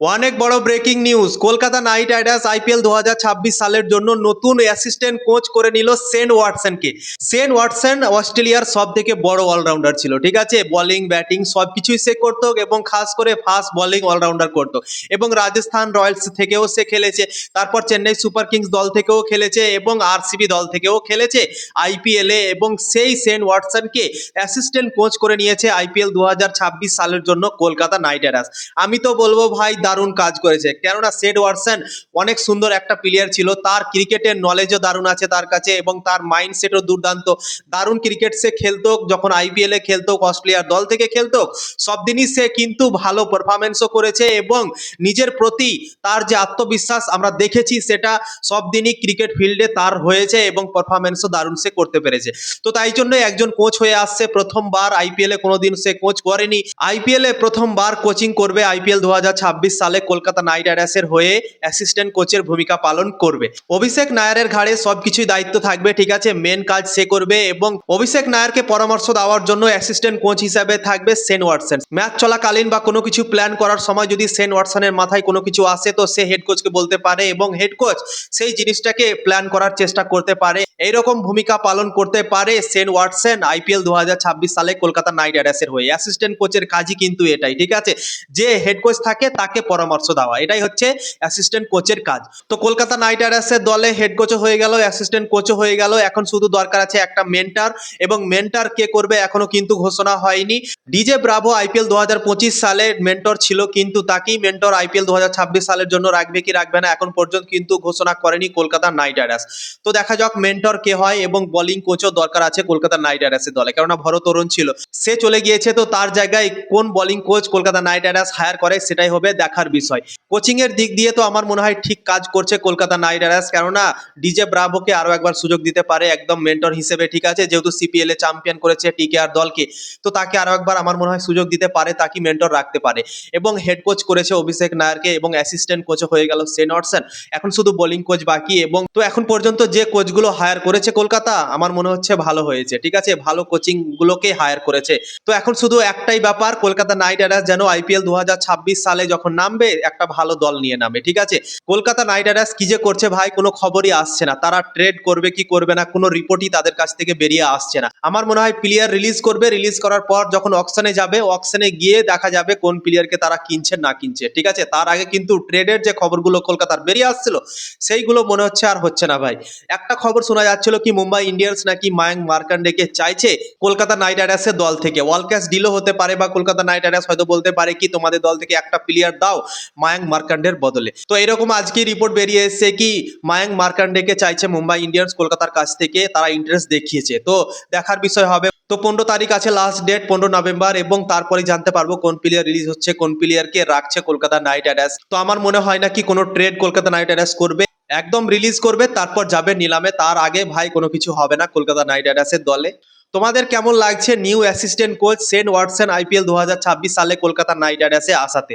অনেক বড় breaking news Kolkata Knight Riders IPL দু হাজার ছাব্বিশ সালের জন্য নতুন অ্যাসিস্ট্যান্ট কোচ করে নিল সেন ওয়াটসনকে। সেন ওয়াটসন অস্ট্রেলিয়ার সব থেকে বড় অলরাউন্ডার ছিল, ঠিক আছে? বোলিং ব্যাটিং সব কিছুই সে করতো এবং খাস করে ফাস্ট বোলিং অলরাউন্ডার করতো। এবং রাজস্থান রয়্যালস থেকেও সে খেলেছে। তারপর চেন্নাই সুপার কিংস দল থেকেও খেলেছে এবং আরসিবি দল থেকেও খেলেছে আইপিএলে এবং সেই সেন ওয়াটসনকে অ্যাসিস্ট্যান্ট কোচ করে নিয়েছে আইপিএল দু হাজার ছাব্বিশ সালের জন্য কলকাতা নাইট রাইডার্স। আমি তো বলব ভাই দারুণ কাজ করেছে। কেননা সেড ওয়াটসন অনেক সুন্দর একটা প্লেয়ার ছিল। তার ক্রিকেটের নলেজও দারুণ আছে তার কাছে এবং তার মাইন্ডসেটও দুর্দান্ত। দারুণ ক্রিকেট সে খেলতো, যখন আইপিএলে খেলতো, অস্ট্রেলিয়ার দল থেকে খেলতো, সব দিনই সে কিন্তু ভালো পারফরমেন্সও করেছে এবং নিজের প্রতি তার যে আত্মবিশ্বাস আমরা দেখেছি সেটা সব দিনই ক্রিকেট ফিল্ডে তার হয়েছে এবং পারফরমেন্সও দারুণ সে করতে পেরেছে। তো তাই জন্য একজন কোচ হয়ে আসছে। প্রথমবার আইপিএলে কোনোদিন সে কোচ করেনি। আইপিএলে প্রথমবার কোচিং করবে আইপিএল দু হাজার ছাব্বিশ সালে কলকাতা নাইট রাইডার্সের হয়ে অ্যাসিস্ট্যান্ট কোচের ভূমিকা পালন করবে। অভিষেক নায়ারের ঘাড়ে সবকিছুই দায়িত্ব থাকবে, ঠিক আছে? মেন কাজ সে করবে এবং অভিষেক নায়ারকে পরামর্শ দেওয়ার জন্য অ্যাসিস্ট্যান্ট কোচ হিসাবে থাকবে সেন ওয়াটসন। ম্যাচ চলাকালীন বা কোনো কিছু প্ল্যান করার সময় যদি সেন ওয়াটসনের মাথায় কোনো কিছু আসে, তো সে হেড কোচকে বলতে পারে এবং হেড কোচ সেই জিনিসটাকে প্ল্যান করার চেষ্টা করতে পারে। এইরকম ভূমিকা পালন করতে পারে সেন ওয়াটসন আইপিএল দু হাজার ছাব্বিশ সালে কলকাতা নাইট রাইডার্সের হয়ে। অ্যাসিস্ট্যান্ট কোচের কাজই কিন্তু এটাই, ঠিক আছে? যে হেড কোচ থাকে, তাকে পরামর্শ দেওয়া। এটাই হচ্ছে অ্যাসিস্ট্যান্ট কোচের কাজ। তো কলকাতা নাইট রাইডার্সের দলে হেড কোচও হয়ে গেল অ্যাসিস্ট্যান্ট কোচও হয়ে গেল। এখন শুধু দরকার আছে একটা মেন্টার এবং মেন্টার কে করবে এখনও কিন্তু ঘোষণা হয়নি। ডিজে ব্রাভো আইপিএল দু সালে মেন্টর ছিল কিন্তু তাকেই মেন্টর আইপিএল দু সালের জন্য রাখবে কি রাখবে না এখন পর্যন্ত কিন্তু ঘোষণা করেনি কলকাতা নাইট রাইডার্স। তো দেখা যাক মেন্টর কে হয় এবং বোলিং কোচও দরকার আছে কলকাতা নাইট রাইডার্সের দলে। কেননা ভরত অরুণ ছিল। সে চলে গিয়েছে তো তার জায়গায় কোন bowling coach Kolkata Knight Riders hire করে সেটাই হবে। দেখার বিষয়। কোচিং এর দিক দিয়ে তো আমার মনে হয় ঠিক কাজ করছে কলকাতা নাইট রাইডার্স। কেননা, ডিজে ব্রাভোকে আরও একবার সুযোগ দিতে পারে একদম মেন্টর হিসেবে, ঠিক আছে? যেহেতু সিপিএল এ চ্যাম্পিয়ন করেছে টিকেআর দলকে, তো তাকে আরও একবার আমার মনে হয় সুযোগ দিতে পারে, তাকে মেন্টর রাখতে পারে। এবং হেড কোচ করেছে অভিষেক নায়ারকে এবং অ্যাসিস্ট্যান্ট কোচ হয়ে গেল সেন অটসন এখন শুধু বোলিং কোচ বাকি এবং, তো এখন পর্যন্ত যে কোচগুলো হায়ার করেছে কলকাতা, আমার মনে হচ্ছে ভালো হয়েছে, ঠিক আছে? ভালো কোচিং গুলোকে হায়ার করেছে। তো এখন শুধু একটাই ব্যাপার, কলকাতা নাইট রাইডার্স যেন আইপিএল দু হাজার ছাব্বিশ সালে যখন নামবে, একটা ভালো দল নিয়ে নামবে, ঠিক আছে? কলকাতা নাইট রাইডার্স কি যে করছে ভাই, কোনো খবরই আসছে না। তারা ট্রেড করবে কি করবে না, কোনো রিপোর্টই তাদের কাছ থেকে বেরিয়ে আসছে না। আমার মনে হয় প্লেয়ার রিলিজ করবে, রিলিজ করার পর যখন অকশনে যাবে অকশনে গিয়ে দেখা যাবে কোন প্লেয়ারকে তারা কিনছে, না কিনছে, ঠিক আছে? তার আগে কিন্তু ট্রেডের যে খবরগুলো কলকাতার বেরিয়ে আসছিল, সেইগুলো মনে হচ্ছে আর হচ্ছে না ভাই। একটা খবর শোনা যাচ্ছিল কি মুম্বাই ইন্ডিয়ান্স নাকি মায়াঙ্ক মার্কান্ডেকে চাইছে কলকাতা নাইট রাইডার্সের দল থেকে। ওয়ার্ল্ড ক্যাশ ডিলও হতে পারে বা কলকাতা নাইট রাইডার্স হয়তো বলতে পারে কি তোমাদের দল থেকে একটা প্লেয়ার দাও মায়াঙ্ক মার্কান্ডের বদলে। তো এরকম আজকে রিপোর্ট বেরিয়ে এসেছে কি মায়াঙ্ক মার্কান্ডেকে চাইছে মুম্বাই ইন্ডিয়ান্স কলকাতার কাছ থেকে তারা ইন্টারেস্ট দেখিয়েছে। তো দেখার বিষয় হবে, তো পনেরো তারিখ আছে লাস্ট ডেট পনেরো নভেম্বর এবং তারপরে জানতে পারব কোন প্লেয়ার রিলিজ হচ্ছে, কোন প্লেয়ারকে রাখছে কলকাতা নাইট রাইডার্স। তো আমার মনে হয় না কি কোনো ট্রেড কলকাতা নাইট রাইডার্স করবে, একদম রিলিজ করবে, তারপর যাবে নিলামে, তার আগে ভাই কোনো কিছু হবে না কলকাতা নাইট রাইডার্সের দলে। তোমাদের কেমন লাগছে? New assistant coach Shane Watson IPL দু হাজার ছাব্বিশ সালে কলকাতা নাইট রাইডার্সে আসাতে।